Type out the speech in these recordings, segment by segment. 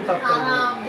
好的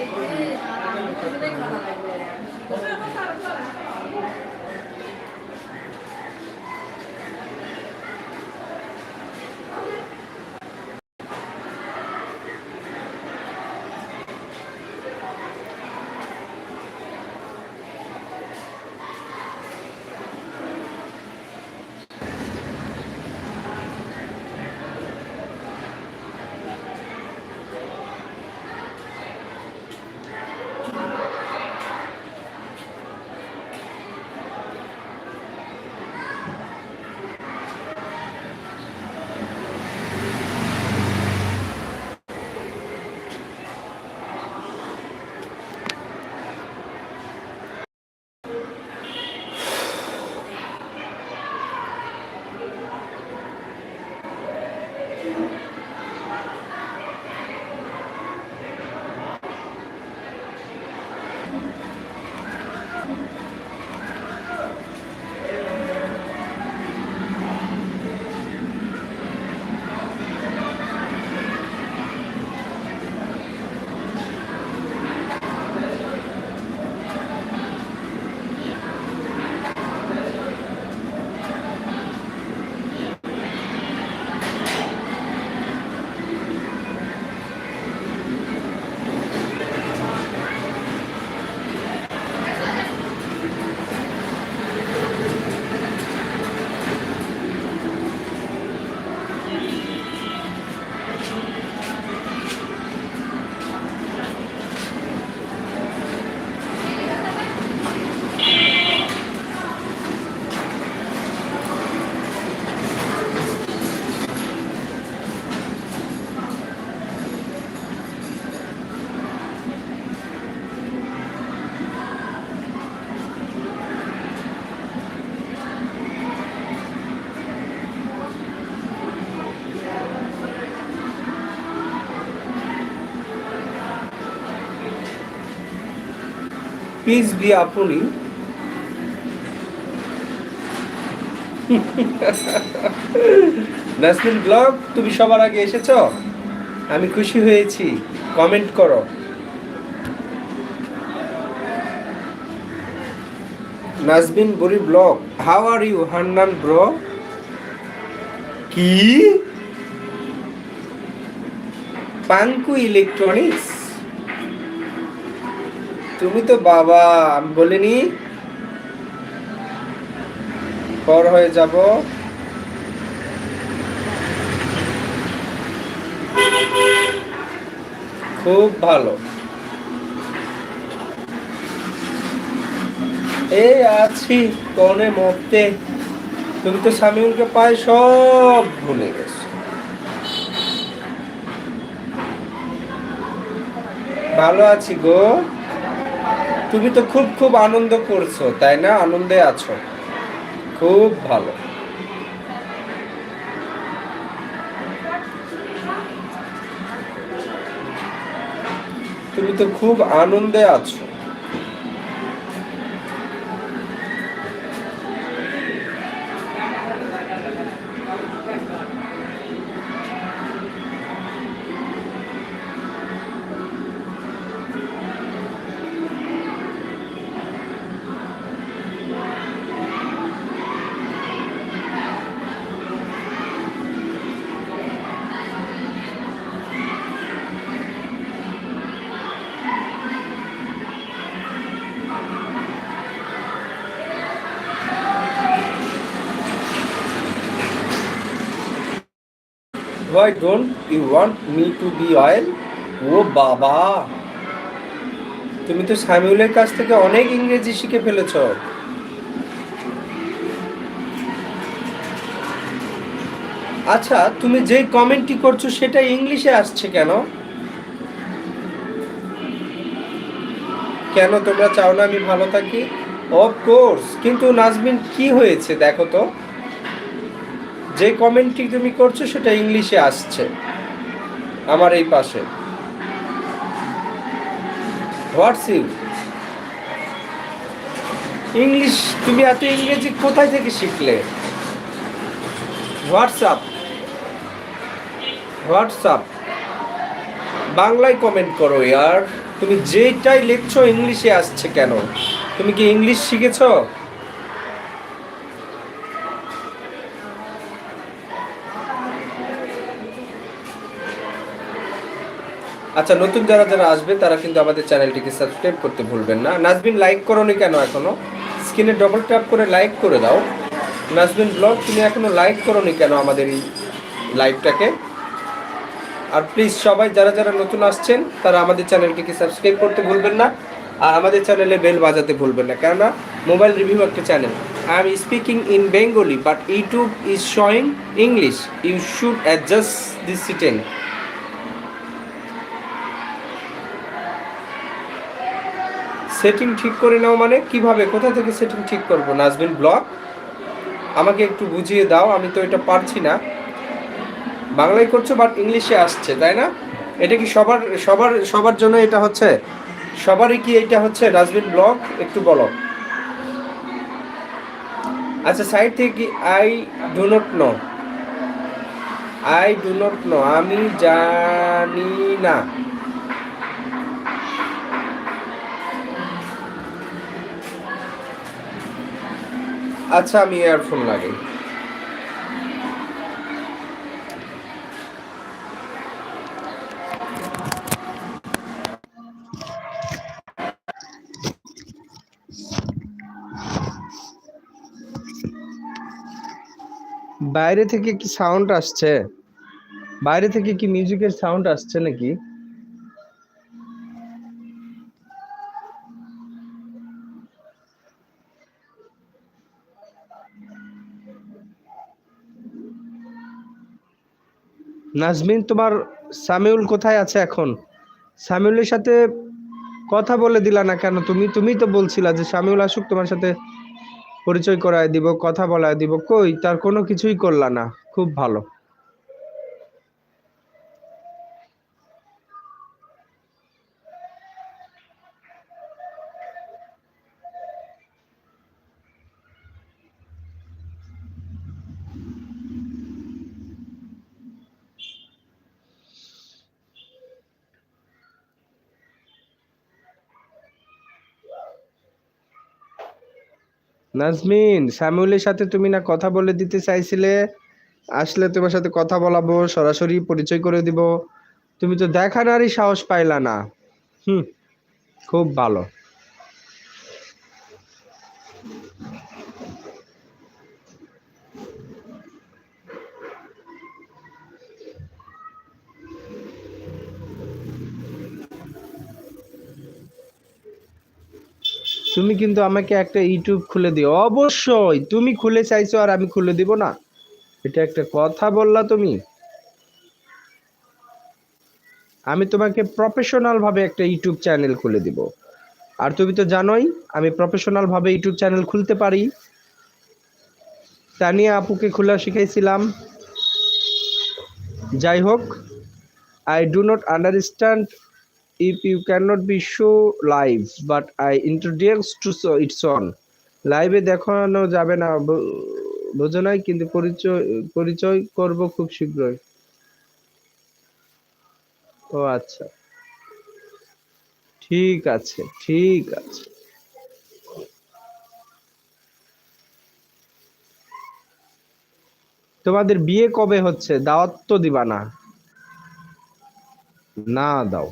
please be আপনি Nasmin blog তুমি সবার আগে এসেছ? আমি খুশি হয়েছি। কমেন্ট করো। Nazbin বরি blog how are you Hannan bro কি? পাঙ্কু ইলেকট্রনিক্স তুমি তো বাবা, আমি বলিনি। পর হয়ে যাব। খুব ভালো। এই আছি কনে মরতে তুমি তো সামিউলকে পায় সব ভুলে গেছো। ভালো আছি গো। তুমি তো খুব খুব আনন্দ করছ, তাই না? আনন্দে আছো। খুব ভালো। তুমি তো খুব আনন্দে আছো। Why don't you want me to be oil? ও বাবা। তুমি তো সামিউলের কাছ থেকে অনেক ইংরেজি শিখে ফেলেছ। আচ্ছা তুমি যে কমেন্টটি করছ সেটা ইংলিশে আসছে কেন? কেন তোমরা চাও না আমি ভালো থাকি? অফ কোর্স কিন্তু নাজমিন, কি হয়েছে দেখো তো? যে কমেন্টটি তুমি করছ সেটা ইংলিশে আসছে। আমার এই পাশে। হোয়াটস ইউ ইংলিশ তুমি এত ইংরেজি কোথায় থেকে শিখলে? হোয়াটসঅ্যাপ হোয়াটসঅ্যাপ বাংলায় কমেন্ট করো ইয়ার। তুমি যেটাই লিখছো ইংলিশে আসছে কেন? তুমি কি ইংলিশ শিখেছো? আচ্ছা নতুন যারা যারা আসবে, তারা কিন্তু আমাদের চ্যানেলটিকে সাবস্ক্রাইব করতে ভুলবেন না। নাজবিন লাইক করোনি কেন এখনও? স্ক্রিনে ডবল ট্যাপ করে লাইক করে দাও। নাজবিন ব্লগ তুমি এখনও লাইক করোনি কেন আমাদের এই লাইভটাকে আর প্লিজ সবাই যারা যারা নতুন আসছেন, তারা আমাদের চ্যানেলটিকে সাবস্ক্রাইব করতে ভুলবেন না। আর আমাদের চ্যানেলে বেল বাজাতে ভুলবেন না। কেননা মোবাইল রিভিউ একটা channel I am speaking in Bengali but YouTube is showing English you should adjust this সিটেন setting ঠিক করে নাও মানে কীভাবে, কোথা থেকে সেটিং ঠিক করব? নাজবিন ব্লক আমাকে একটু বুঝিয়ে দাও, আমি তো এটা পারছি না। বাংলায় করছ বাট ইংলিশে আসছে, তাই না? এটা কি সবার সবার সবার জন্য এটা হচ্ছে? সবারই কি এটা হচ্ছে? নাজবিন ব্লক একটু বলো। আচ্ছা সাইড থেকে কি I do not know I do not know আমি জানি না। আচ্ছা আমি ইয়ারফোন লাগাই। বাইরে থেকে কি সাউন্ড আসছে? বাইরে থেকে কি মিউজিকের সাউন্ড আসছে নাকি? নাজমিন, তোমার সামিউল কোথায় আছে এখন? সামিউলের সাথে কথা বলে দিলা না কেন? তুমি তুমি তো বলছিলা যে সামিউল আসুক, তোমার সাথে পরিচয় করায় দিব, কথা বলায় দিব। কই? তার কোনো কিছুই করলা না। খুব ভালো। নাজমিন, সামিউলের সাথে তুমি না কথা বলে দিতে চাইছিলে? আসলে তোমার সাথে কথা বলাবো, সরাসরি পরিচয় করে দিব। তুমি তো দেখানারই সাহস পাইলা না। হুম, খুব ভালো। তুমি কিন্তু আমাকে একটা ইউটিউব খুলে দিও। অবশ্যই, তুমি খুলে চাইছো আর আমি খুলে দিব না। এটা একটা কথা বললা তুমি। আমি তোমাকে প্রফেশনাল ভাবে একটা ইউটিউব চ্যানেল খুলে দিব। আর তুমি তো জানোই, আমি প্রফেশনাল ভাবে ইউটিউব চ্যানেল খুলতে পারি। তানিয়া আপুকে খোলা শিখাইছিলাম। যাই হোক I do not understand if you cannot be show live, but i introduce to so, its on লাইভে দেখানো যাবে না বোঝো নাই, কিন্তু পরিচয় পরিচয় করব খুব শীঘ্রই। ও আচ্ছা। ঠিক আছে ঠিক আছে। তোমাদের বিয়ে কবে হচ্ছে? দাওয়াত তো দিবা না। না দাও।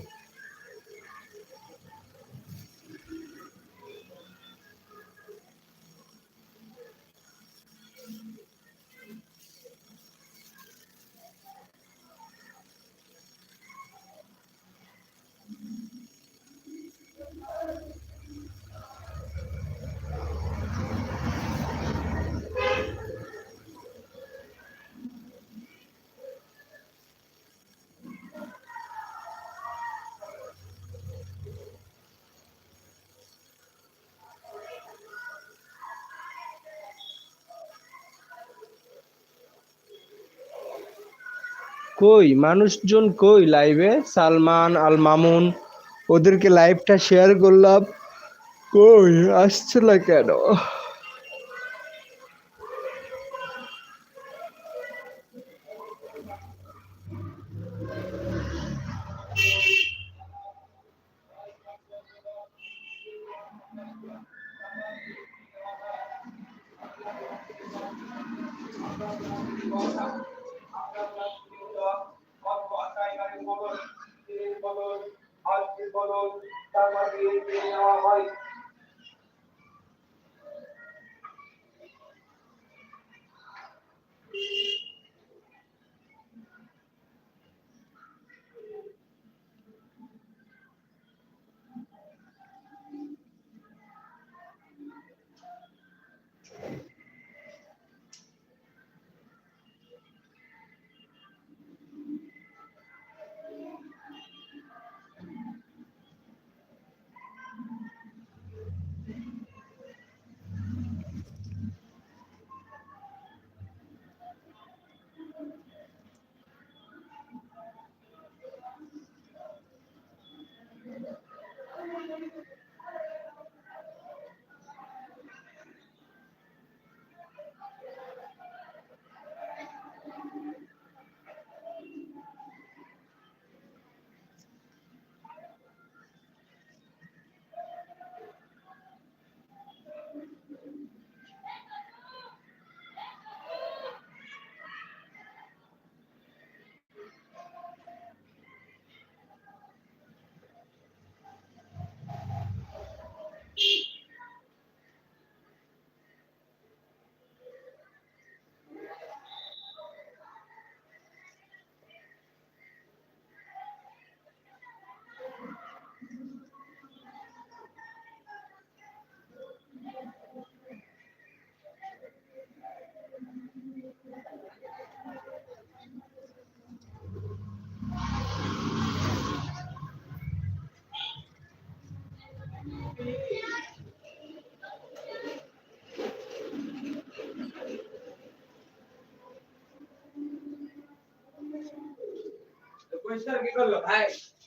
কই? মানুষজন কই লাইভে সালমান আল মামুন ওদেরকে লাইভটা শেয়ার করলাম। কই? আসছে না কেন?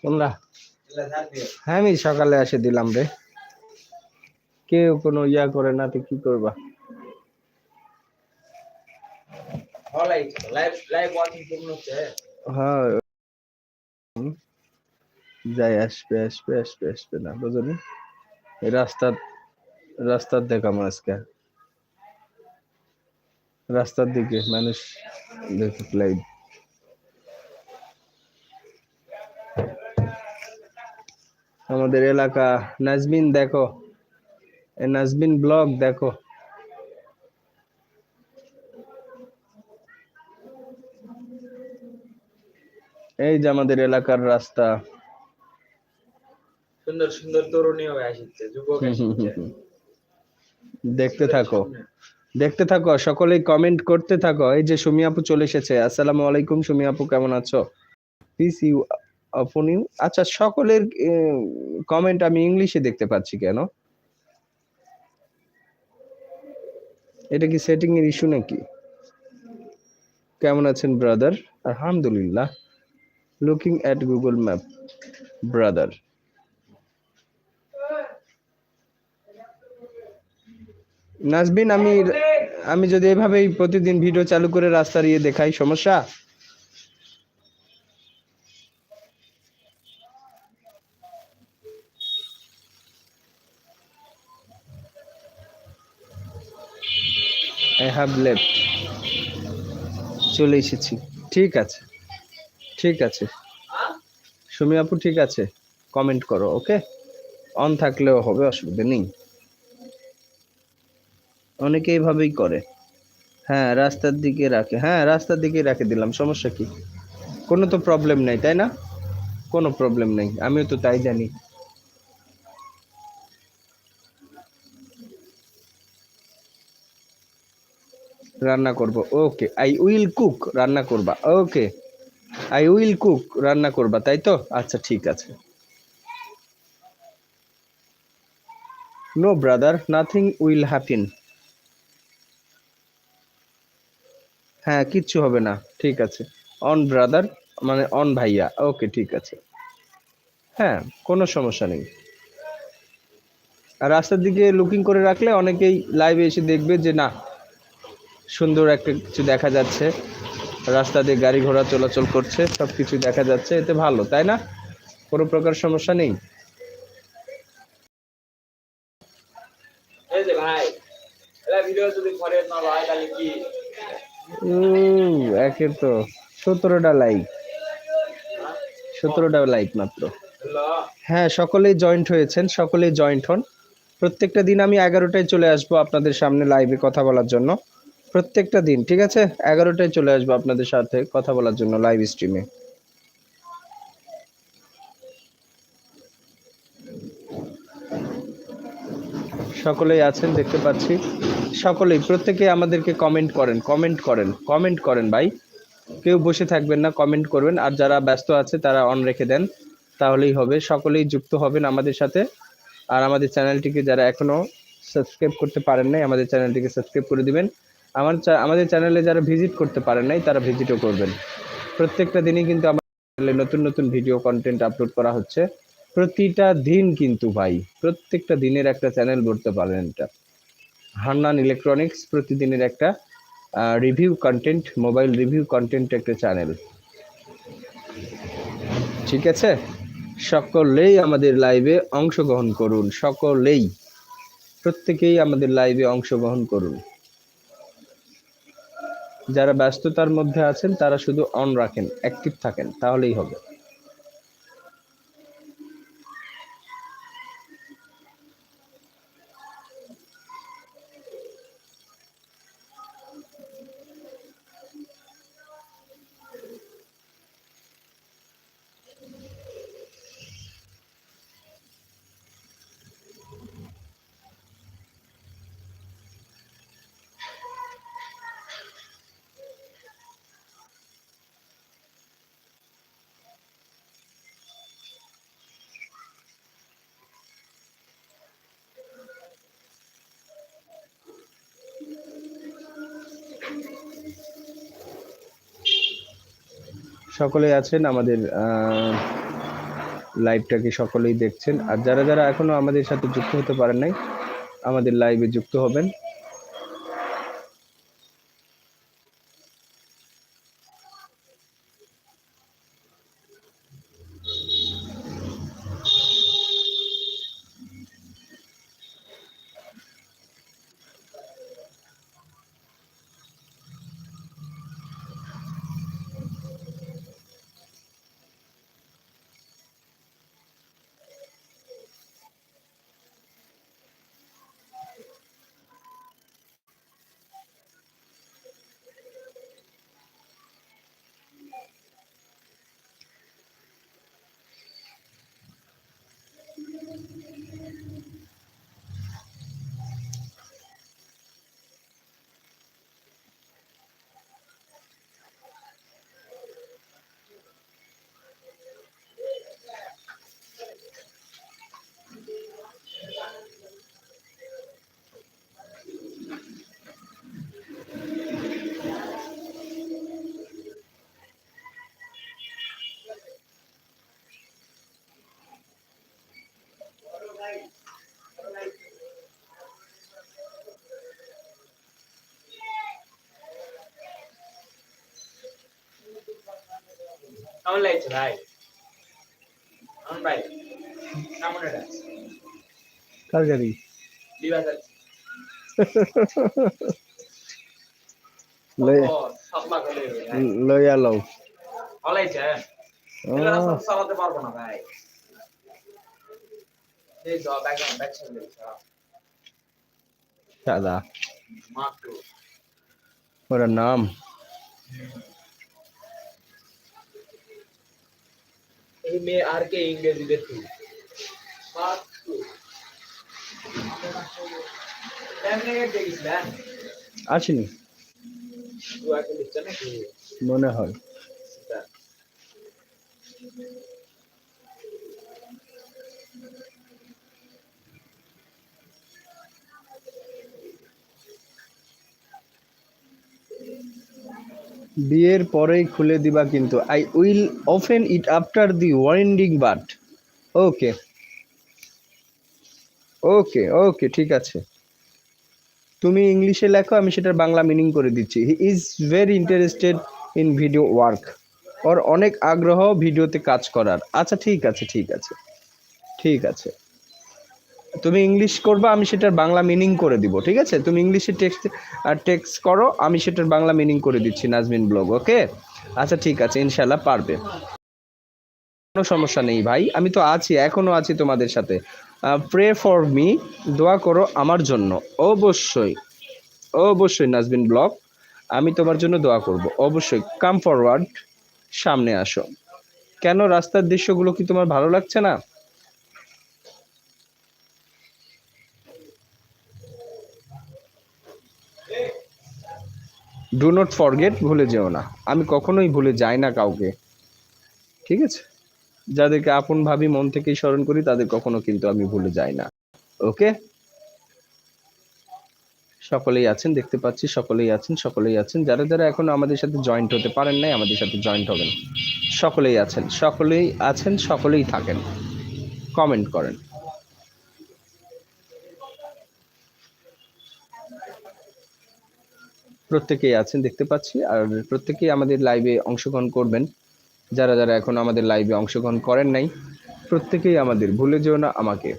তোমরা? হ্যাঁ আমি সকালে এসে দিলাম রে। কেউ কোনো ইয়া করে না, তো কি করবা? হ্যাঁ যাই, আসবে আসবে আসবে আসবে না, বুঝলি? রাস্তার রাস্তার দেখাম আজকে রাস্তার দিকে মানুষ দেখুক লাইভ আমাদের এলাকা। নাজমিন দেখো। এ নাজমিন ব্লগ দেখো। এই যে আমাদের এলাকার রাস্তা। সুন্দর সুন্দর তরুণী আসছে যুবক আসছে। দেখতে থাকো। দেখতে থাকো সকলেই কমেন্ট করতে থাকো। এই যে সুমি আপু চলে এসেছে। আসসালামু আলাইকুম সুমি আপু কেমন আছো? পিস ইউ আপন ইউ আচ্ছা সকলের কমেন্ট আমি ইংলিশে দেখতে পাচ্ছি কেন? এটা কি সেটিং এর ইস্যু নাকি? কেমন আছেন ব্রাদার আলহামদুলিল্লাহ। Looking at Google map brother Nazbin, আমি আমি যদি এভাবেই প্রতিদিন ভিডিও চালু করে রাস্তার ইয়ে দেখাই, সমস্যা? আই হ্যাভ লেফট চলে এসেছি। ঠিক আছে। ঠিক আছে। সুমি আপু, ঠিক আছে। কমেন্ট করো ওকে অন থাকলেও হবে, অসুবিধা নেই। অনেকে এইভাবেই করে। হ্যাঁ রাস্তার দিকে রাখে। হ্যাঁ রাস্তার দিকে রাখে দিলাম, সমস্যা কি? কোনো তো প্রবলেম নেই, তাই না? কোনো প্রবলেম নেই, আমিও তো তাই জানি। রান্না করব। ওকে আই উইল কুক রান্না করবা। ওকে আই উইল কুক রান্না করবা, তাই তো? আচ্ছা ঠিক আছে। No brother nothing will happen হ্যাঁ কিচ্ছু হবে না, ঠিক আছে। অন ব্রাদার মানে অন ভাইয়া। ওকে ঠিক আছে। হ্যাঁ কোনো সমস্যা নেই। আর রাস্তার দিকে লুকিং করে রাখলে অনেকেই লাইভে এসে দেখবে যে, না সুন্দর একটা কিছু দেখা যাচ্ছে। রাস্তা দিয়ে গাড়ি ঘোড়া চলাচল করছে সব কিছু দেখা যাচ্ছে এতে ভালো তাই না? কোনো প্রকার সমস্যা নেই? একের তো সতেরোটা লাইক সতেরোটা লাইক মাত্র। হ্যাঁ সকলেই জয়েন্ট হয়েছেন সকলেই জয়েন্ট হন। প্রত্যেকটা দিন আমি এগারোটায় চলে আসব আপনাদের সামনে লাইভে কথা বলার জন্য। প্রত্যেকটা দিন, ঠিক আছে? এগারোটায় চলে আসব আপনাদের সাথে কথা বলার জন্য লাইভ স্ট্রিমে সকলেই আছেন, দেখতে পাচ্ছি। সকলেই, প্রত্যেকে আমাদেরকে কমেন্ট করেন কমেন্ট করেন কমেন্ট করেন ভাই। কেউ বসে থাকবেন না কমেন্ট করবেন। আর যারা ব্যস্ত আছে, তারা অন রেখে দেন, তাহলেই হবে। সকলেই যুক্ত হবেন আমাদের সাথে। আর আমাদের চ্যানেলটিকে যারা এখনও সাবস্ক্রাইব করতে পারেন নাই, আমাদের চ্যানেলটিকে সাবস্ক্রাইব করে দিবেন। আমার আমাদের চ্যানেলে যারা ভিজিট করতে পারেন নাই, তারা ভিজিটও করবেন। প্রত্যেকটা দিনই কিন্তু আমার চ্যানেলে নতুন নতুন ভিডিও কন্টেন্ট আপলোড করা হচ্ছে। প্রতিটা দিন কিন্তু ভাই, প্রত্যেকটা দিনের একটা চ্যানেল বলতে পারেন এটা। হান্নান ইলেকট্রনিক্স প্রতিদিনের একটা review content mobile review content একটা চ্যানেল ঠিক আছে? সকলেই আমাদের লাইভে অংশগ্রহণ করুন, সকলেই। প্রত্যেকেই আমাদের লাইভে অংশগ্রহণ করুন। যারা ব্যস্ততার মধ্যে আছেন তারা শুধু অন রাখেন অ্যাক্টিভ থাকেন তাহলেই হবে। সকলেই আছেন, আমাদের লাইভটাকে সকলেই দেখছেন। আর যারা যারা এখনও আমাদের সাথে যুক্ত হতে পারেন নাই, আমাদের লাইভে যুক্ত হবেন। কেমন লাগছে ভাই কেমন ভাই কেমন এটা কার গাড়ি দিবা যাচ্ছে লই- ও সব লাখ হলে লইয়া লও ভালো লাগছে এগুলো আহ, রাস্তা চালাতে পারব না ভাই এই যাও ব্যাগ ব্যাগ ছেড়ে সাদা মাত্র ওরা নাম এই মেয়ে আর কে ইংরেজি দেখি মাত্র কেমনে দেখিস আসেনি। মনে হয়। বিয়ের পরেই খুলে দিবা কিন্তু। I will open it after the winding but okay okay okay ঠিক আছে। তুমি ইংলিশে লেখো, আমি সেটার বাংলা মিনিং করে দিচ্ছি। He is very interested in video work ওর অনেক আগ্রহ ভিডিওতে কাজ করার। আচ্ছা ঠিক আছে ঠিক আছে। ঠিক আছে। তুমি ইংলিশ করবা, আমি সেটার বাংলা মিনিং করে দিব, ঠিক আছে? তুমি ইংলিশে টেক্সট টেক্সট করো, আমি সেটার বাংলা মিনিং করে দিচ্ছি নাজমিন ব্লগ ওকে আচ্ছা ঠিক আছে ইনশাল্লাহ পারবে। কোনো সমস্যা নেই ভাই, আমি তো আছি, এখনও আছি তোমাদের সাথে। প্রে ফর মি দোয়া করো আমার জন্য, অবশ্যই অবশ্যই নাজবিন ব্লগ আমি তোমার জন্য দোয়া করব, অবশ্যই কাম ফরওয়ার্ড সামনে আসো। কেন রাস্তার দৃশ্যগুলো কি তোমার ভালো লাগছে না? ডু নট ফরগেট ভুলে যেও না। আমি কখনোই ভুলে যাই না কাউকে। ঠিক আছে? যাদেরকে আপন ভাবি মন থেকেই স্মরণ করি, তাদের কখনো কিন্তু আমি ভুলে যাই না। ওকে? সকলেই আছেন, দেখতে পাচ্ছি, সকলেই আছেন সকলেই আছেন। যারা যারা এখনও আমাদের সাথে জয়েন্ট হতে পারেন নাই, আমাদের সাথে জয়েন্ট হবেন। সকলেই আছেন সকলেই আছেন, সকলেই থাকেন। কমেন্ট করেন। প্রত্যেকেই আছেন, দেখতে পাচ্ছি। আর প্রত্যেকেই আমাদের লাইভে অংশগ্রহণ করবেন। যারা যারা এখন আমাদের লাইভে অংশগ্রহণ করেন নাই, প্রত্যেকেই আমাদের ভুলে যেও না আমাকে।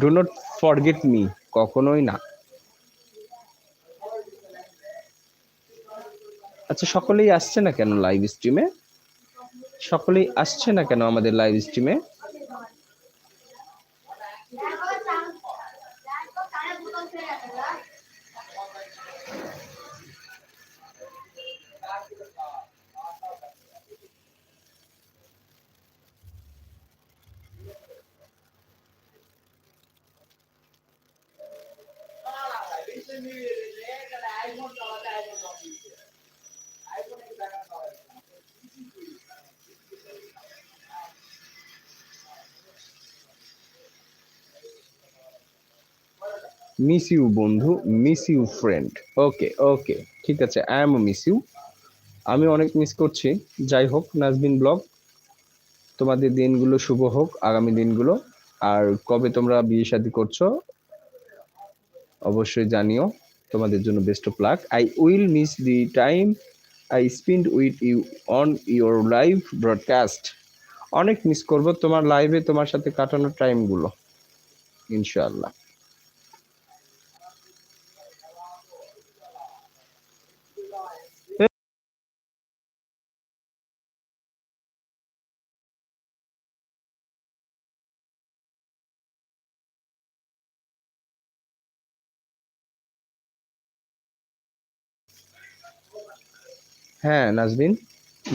ডু নট ফরগেট মি কখনোই না। আচ্ছা সকলেই আসছে না কেন লাইভ স্ট্রিমে সকলেই আসছে না কেন আমাদের লাইভ স্ট্রিমে মিস ইউ বন্ধু miss you friend okay okay ঠিক আছে আই এম মিস ইউ আমি অনেক মিস করছি। যাই হোক, নাজবিন ব্লগ, তোমাদের দিনগুলো শুভ হোক, আগামী দিনগুলো। আর কবে তোমরা বিয়ে শাদী করছ, অবশ্যই জানিও। তোমাদের জন্য best of luck I will miss the time I spend with you on your live broadcast অনেক মিস করব তোমার লাইভে তোমার সাথে কাটানোর টাইমগুলো ইনশাআল্লাহ। হ্যাঁ নাজবিন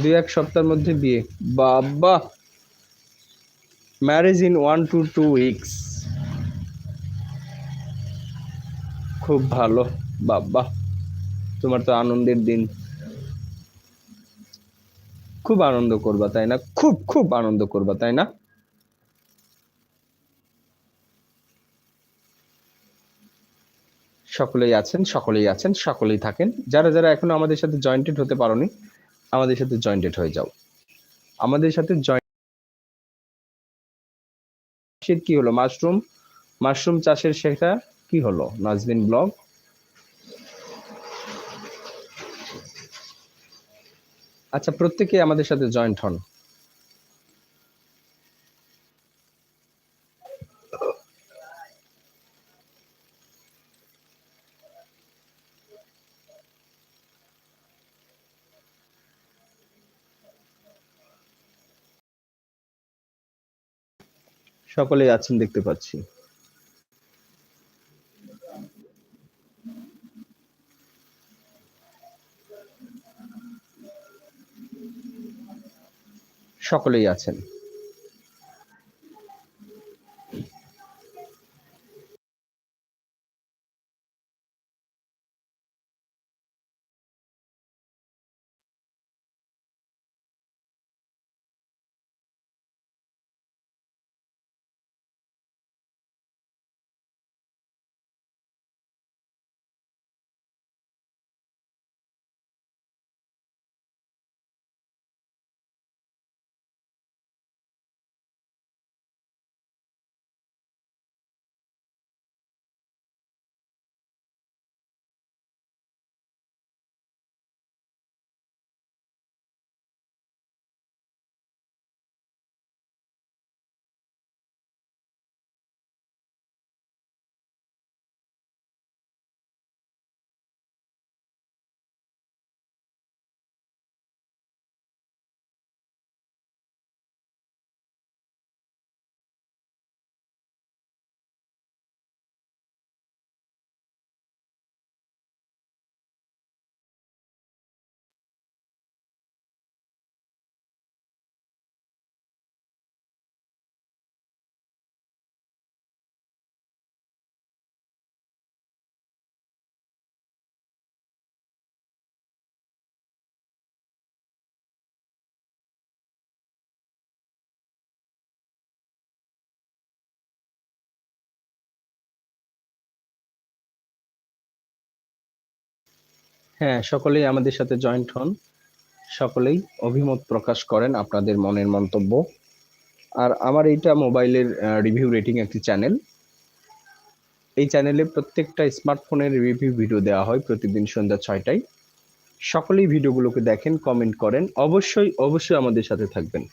দু এক সপ্তাহের মধ্যে বিয়ে। বাবা! Marriage in one two two weeks খুব ভালো, বাবা। তোমার তো আনন্দের দিন। খুব আনন্দ করবা, তাই না? খুব খুব আনন্দ করবা, তাই না? সকলেই আছেন সকলেই আছেন, সকলেই থাকেন। যারা যারা এখনও আমাদের সাথে জয়েন্টেড হতে পারোনি, আমাদের সাথে জয়েন্টেড হয়ে যাও। আমাদের সাথে জয়েন্ট কি হলো? মাশরুম মাশরুম চাষের সেটা কি হলো? নাজবিন ব্লগ। আচ্ছা প্রত্যেকে আমাদের সাথে জয়েন্ট হন। সকলেই আছেন দেখতে পাচ্ছি। সকলেই আছেন। হ্যাঁ সকলেই আমাদের সাথে জয়েন্ট হন। সকলেই অভিমত প্রকাশ করেন আপনাদের মনের মন্তব্য। আর আমার এইটা মোবাইলের রিভিউ রেটিং একটি চ্যানেল এই চ্যানেলে প্রত্যেকটা স্মার্টফোনের রিভিউ ভিডিও দেওয়া হয় প্রতিদিন সন্ধ্যা ছয়টায়। সকলেই ভিডিওগুলোকে দেখেন কমেন্ট করেন। অবশ্যই অবশ্যই আমাদের সাথে থাকবেন।